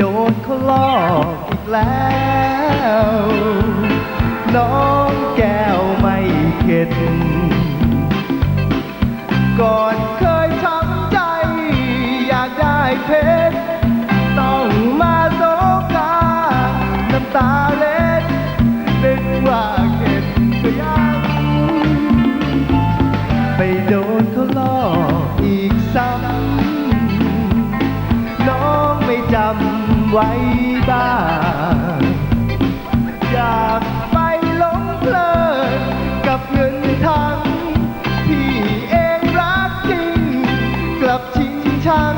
โดนเขาลอกอีกแล้ว น้องแก้วไม่เข็ด ก่อนเคยช้ำใจ อยากได้เพชร ต้องมาโศกาน้ำตาเล็ จำไว้บ้างอยากไปหลงเพลินกับเงินทั้งที่เองรักจริง กลับชิงชัง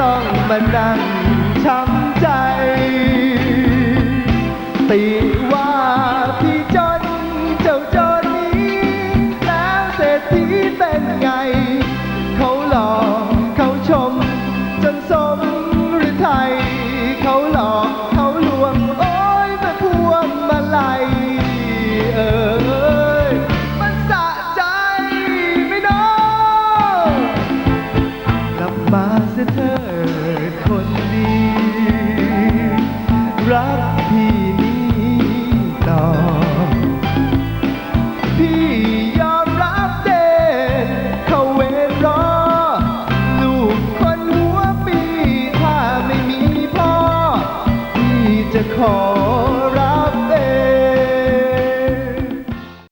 ต้องมานั่งช้ำใจตี peace.